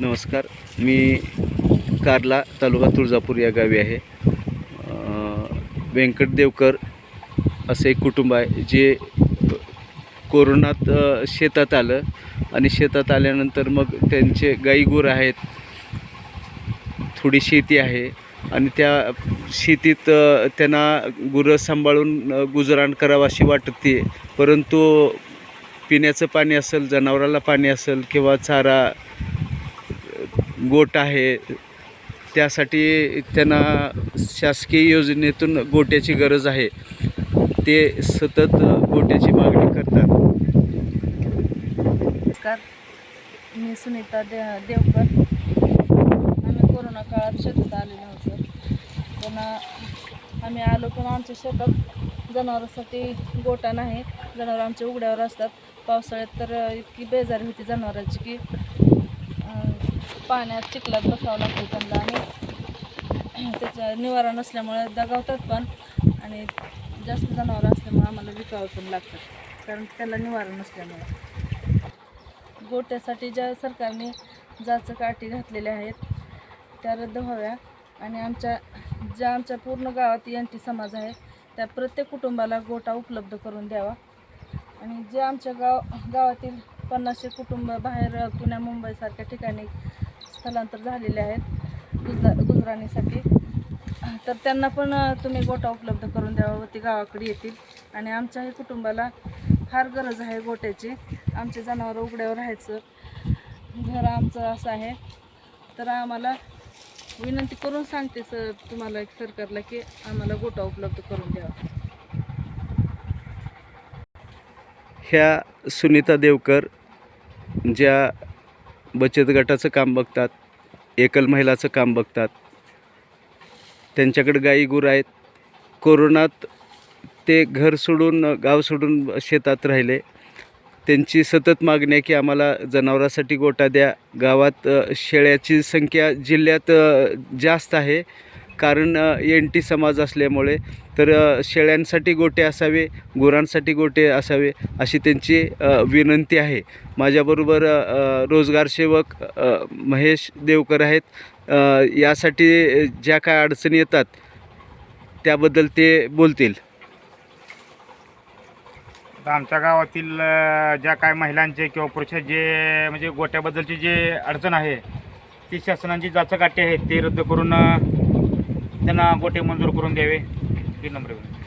नमस्कार. मी कारला तालुका तुळजापूर या गावी आहे. व्यंकट देवकर असं एक कुटुंब आहे जे कोरोनात शेतात आलं आणि शेतात आल्यानंतर मग त्यांचे गाई गुरं आहेत थोडी शेती आहे आणि त्या शेतीत त्यांना गुरं सांभाळून गुजराण करावं अशी वाटते परंतु पिण्याचं पाणी असेल जनावराला पाणी असेल किंवा चारा गोट आहे त्यासाठी त्यांना शासकीय योजनेतून गोट्याची गरज आहे. ते सतत गोट्याची मागणी करतात. नमस्कार. मी सुनीता दे देवकर. आम्ही कोरोना काळात शेतात आलेलो होतो. पण आम्ही आलो पण आमच्या शेतात जनावरांसाठी गोटा नाही. जनावर आमच्या उघड्यावर असतात. पावसाळ्यात तर इतकी बेजारी होती जनावरांची की पाण्यात चिखलात बसावं लागतं त्यांना आणि त्याचं निवारा नसल्यामुळे दगावतात पण आणि जास्त जनावरं असल्यामुळे आम्हाला विकावं पण लागतात कारण त्याला निवारा नसल्यामुळे. गोट्यासाठी ज्या सरकारने जाचं काठी घातलेल्या आहेत त्या रद्द व्हाव्या आणि आमच्या ज्या आमच्या पूर्ण गावात एन टी समाज आहे त्या प्रत्येक कुटुंबाला गोटा उपलब्ध करून द्यावा. आणि जे आमच्या गाव गावातील पन्नासशे कुटुंब बाहेर पुण्या मुंबईसारख्या ठिकाणी स्थलांतर झालेले आहेत गुजरा गुजराणीसाठी. तर त्यांना पण तुम्ही गोटा उपलब्ध करून द्यावा व ती गावाकडे येतील. आणि आमच्याही कुटुंबाला फार गरज आहे गोट्याची. आमचे जनावरं उघड्यावर राहायचं. घर आमचं असं आहे. तर आम्हाला विनंती करून सांगते सर तुम्हाला एक सरकारला की आम्हाला गोटा उपलब्ध करून द्यावा. ह्या सुनीता देवकर ज्या बचत गटाचं काम बघतात एकल महिलाचं काम बघतात त्यांच्याकडे गाई गुरं आहेत. कोरोनात ते घर सोडून गाव सोडून शेतात राहिले. त्यांची सतत मागणी आहे की आम्हाला जनावरांसाठी गोटा द्या. गावात शेळ्याची संख्या जिल्ह्यात जास्त आहे. कारण एन टी समाज असल्यामुळे तर शेळ्यांसाठी गोटे असावे गुरांसाठी गोटे असावे अशी त्यांची विनंती आहे. माझ्याबरोबर रोजगारसेवक रोजगार सेवक महेश देवकर आहेत. यासाठी ज्या काय अडचणी येतात त्याबद्दल ते बोलतील. आमच्या गावातील ज्या काय महिलांचे किंवा पुरुष जे म्हणजे गोट्याबद्दलची जे अडचण आहे ती शासनाची जाचक आहे आहेत ते रद्द करून त्यांना गोटे मंजूर करून द्यावे. ही नम्र विनंती